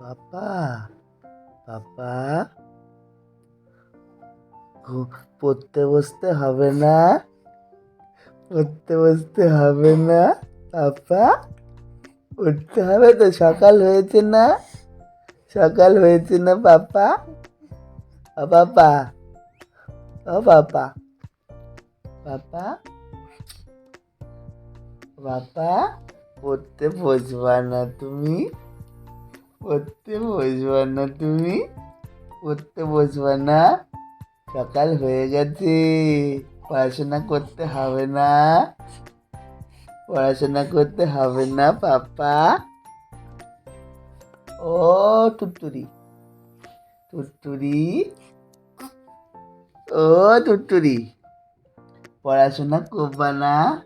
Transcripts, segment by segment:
পাপা পাপা পড়তে বসতে হবে না। পড়তে বসতে হবে না পাপা উঠতে হবে তো, সকাল হয়েছে না। সকাল হয়েছে না ও পাপা ও পাপা পাপা পাপা পড়তে বসবা না তুমি। পড়তে বসবা না তুমি? পড়তে বসবা না? সকাল হয়ে গেছে। পড়াশোনা করতে হবে না। পড়াশোনা করতে হবে না, পাপা। ও টুটুরি টুটুরি ও টুটুরি পড়াশোনা করবা না?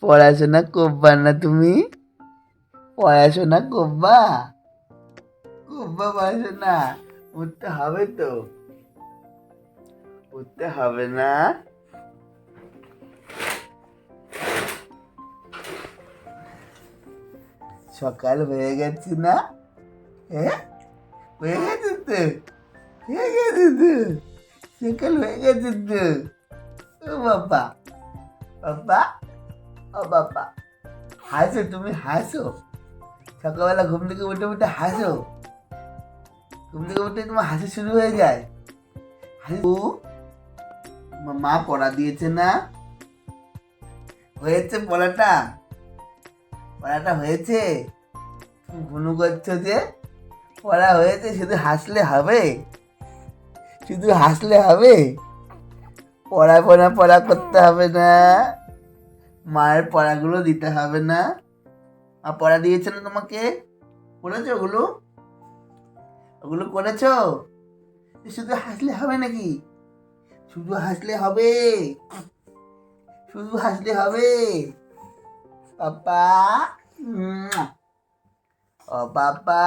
পড়াশোনা করবা না তুমি? পড়াশোনা করবা করবা পড়াশোনা উঠতে হবে তো। উঠতে হবে না। সকাল হয়ে গেছে না? হ্যাঁ? হয়ে গেছে তো? হয়ে গেছে তো? সকাল হয়ে গেছে তো? ও বাবা। বাবা? ও বাবা। হাসো, তুমি হাসো। সকালবেলা ঘুম থেকে উঠে উঠে হাসো। ঘুম থেকে উঠে তোমার হাসি শুরু হয়ে যায়। হাসু তোমার মা পড়া দিয়েছে না? হয়েছে পড়াটা? পড়াটা হয়েছে? ঘুনু করছ যে, পড়া হয়েছে, শুধু হাসলে হবে? শুধু হাসলে হবে? পড়া পড়া পড়া করতে হবে না? মায়ের পড়াগুলো দিতে হবে না? আর পড়া দিয়েছে না তোমাকে? করেছ ওগুলো? ওগুলো করেছ? শুধু হাসলে হবে নাকি? শুধু হাসলে হবে? শুধু হাসলে হবে? পাপা ও পাপা।